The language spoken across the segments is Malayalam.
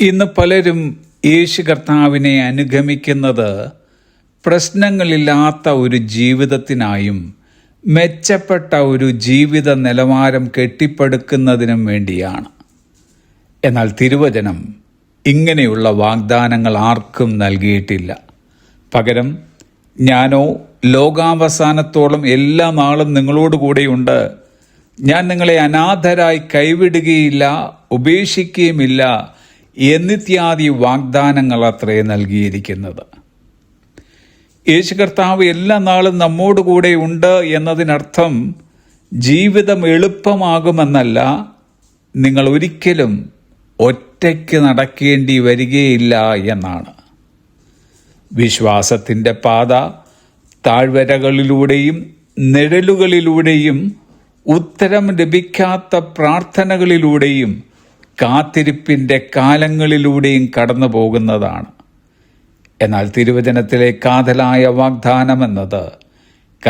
ഇന്ന് പലരും യേശു കർത്താവിനെ അനുഗമിക്കുന്നത് പ്രശ്നങ്ങളില്ലാത്ത ഒരു ജീവിതത്തിനായും മെച്ചപ്പെട്ട ഒരു ജീവിത നിലവാരം കെട്ടിപ്പടുക്കുന്നതിനും വേണ്ടിയാണ്. എന്നാൽ തിരുവചനം ഇങ്ങനെയുള്ള വാഗ്ദാനങ്ങൾ ആർക്കും നൽകിയിട്ടില്ല. പകരം ഞാനോ ലോകാവസാനത്തോളം എല്ലാ നാളും നിങ്ങളോട് കൂടെയുണ്ട്. ഞാൻ നിങ്ങളെ അനാഥരായി കൈവിടുകയില്ല ഉപേക്ഷിക്കുകയുമില്ല. എന്നിത്യാദി വാഗ്ദാനങ്ങൾ അത്രേ നൽകിയിരിക്കുന്നത്. യേശു കർത്താവ് എല്ലാ നാളും നമ്മോട് കൂടെ ഉണ്ട് എന്നതിനർത്ഥം ജീവിതം എളുപ്പമാകുമെന്നല്ല നിങ്ങൾ ഒരിക്കലും ഒറ്റയ്ക്ക് നടക്കേണ്ടി വരികയില്ല എന്നാണ്. വിശ്വാസത്തിന്റെ പാത താഴ്വരകളിലൂടെയും നിഴലുകളിലൂടെയും ഉത്തരം ലഭിക്കാത്ത പ്രാർത്ഥനകളിലൂടെയും കാത്തിരിപ്പിന്റെ കാലങ്ങളിലൂടെയും കടന്നു പോകുന്നതാണ്. എന്നാൽ തിരുവചനത്തിലെ കാതലായ വാഗ്ദാനം എന്നത്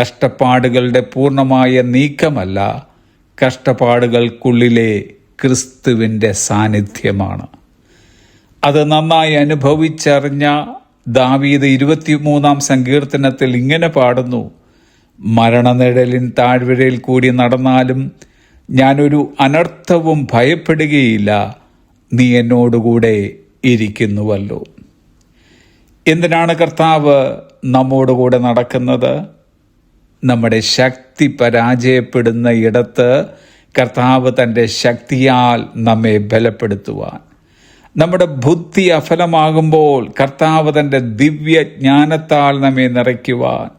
കഷ്ടപ്പാടുകളുടെ പൂർണമായ നീക്കമല്ല കഷ്ടപ്പാടുകൾക്കുള്ളിലെ ക്രിസ്തുവിന്റെ സാന്നിധ്യമാണ്. അത് നന്നായി അനുഭവിച്ചറിഞ്ഞ ദാവീദ് ഇരുപത്തിമൂന്നാം സങ്കീർത്തനത്തിൽ ഇങ്ങനെ പാടുന്നു മരണനിഴലിൻ താഴ്വരയിൽ കൂടി നടന്നാലും ഞാനൊരു അനർത്ഥവും ഭയപ്പെടുകയില്ല. നീ എന്നോടുകൂടെ ഇരിക്കുന്നുവല്ലോ. എന്തിനാണ് കർത്താവ് നമ്മോടുകൂടെ നടക്കുന്നത്? നമ്മുടെ ശക്തി പരാജയപ്പെടുന്ന ഇടത്ത് കർത്താവ് തന്റെ ശക്തിയാൽ നമ്മെ ബലപ്പെടുത്തുവാൻ. നമ്മുടെ ബുദ്ധി അഫലമാകുമ്പോൾ കർത്താവ് തന്റെ ദിവ്യജ്ഞാനത്താൽ നമ്മെ നിറയ്ക്കുവാൻ.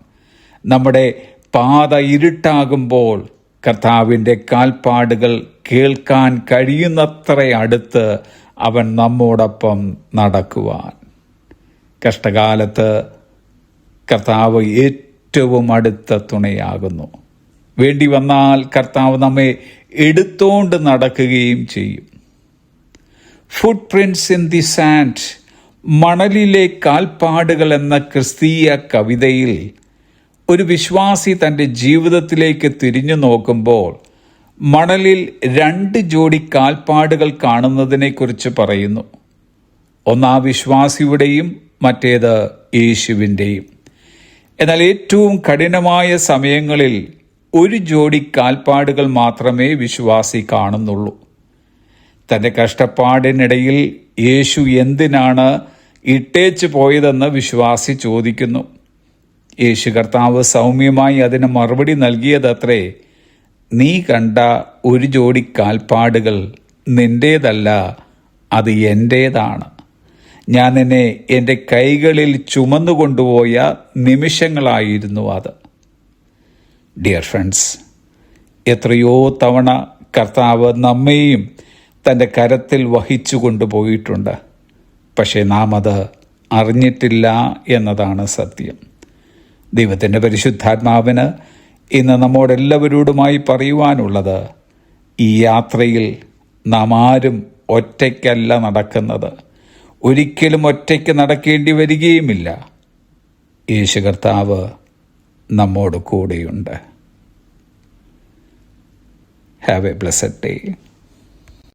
നമ്മുടെ പാത ഇരുട്ടാകുമ്പോൾ കർത്താവിന്റെ കാൽപ്പാടുകൾ കേൾക്കാൻ കഴിയുന്നത്ര അടുത്ത് അവൻ നമ്മോടൊപ്പം നടക്കുവാൻ. കഷ്ടകാലത്ത് കർത്താവ് ഏറ്റവും അടുത്ത തുണയാകുന്നു. വേണ്ടി വന്നാൽ കർത്താവ് നമ്മെ എടുത്തോണ്ട് നടക്കുകയും ചെയ്യും. Footprints in the sand മണലിലെ കാൽപ്പാടുകൾ എന്ന ക്രിസ്തീയ കവിതയിൽ ഒരു വിശ്വാസി തന്റെ ജീവിതത്തിലേക്ക് തിരിഞ്ഞു നോക്കുമ്പോൾ മണലിൽ രണ്ട് ജോഡി കാൽപ്പാടുകൾ കാണുന്നതിനെക്കുറിച്ച് പറയുന്നു. ഒന്നാ വിശ്വാസിയുടെയും മറ്റേത് യേശുവിന്റെയും എന്നാൽ ഏറ്റവും കഠിനമായ സമയങ്ങളിൽ ഒരു ജോഡി കാൽപ്പാടുകൾ മാത്രമേ വിശ്വാസി കാണുന്നുള്ളൂ. തന്റെ കഷ്ടപ്പാടിനിടയിൽ യേശു എന്തിനാണ് ഇട്ടേച്ചു പോയതെന്ന് വിശ്വാസി ചോദിക്കുന്നു. യേശു കർത്താവ് സൗമ്യമായി അതിന് മറുപടി നൽകിയതത്രേ നീ കണ്ട ഒരു ജോഡി കാൽപ്പാടുകൾ നിന്റേതല്ല അത് എന്റേതാണ് ഞാൻ നിന്നെ എന്റെ കൈകളിൽ ചുമന്നുകൊണ്ടുപോയ നിമിഷങ്ങളായിരുന്നു അത്. ഡിയർ ഫ്രണ്ട്സ് എത്രയോ തവണ കർത്താവ് നമ്മെയും തന്റെ കരത്തിൽ വഹിച്ചു കൊണ്ടുപോയിട്ടുണ്ട്. പക്ഷേ നാം അത് അറിഞ്ഞിട്ടില്ല എന്നതാണ് സത്യം. ദൈവത്തിന്റെ പരിശുദ്ധാത്മാവിന് ഇന്ന് നമ്മോടെല്ലാവരോടുമായി പറയുവാനുള്ളത് ഈ യാത്രയിൽ നാം ആരും ഒറ്റയ്ക്കല്ല നടക്കുന്നത്. ഒരിക്കലും ഒറ്റയ്ക്ക് നടക്കേണ്ടി വരികയുമില്ല. യേശു കർത്താവ് നമ്മോട് കൂടെയുണ്ട്. Have A blessed day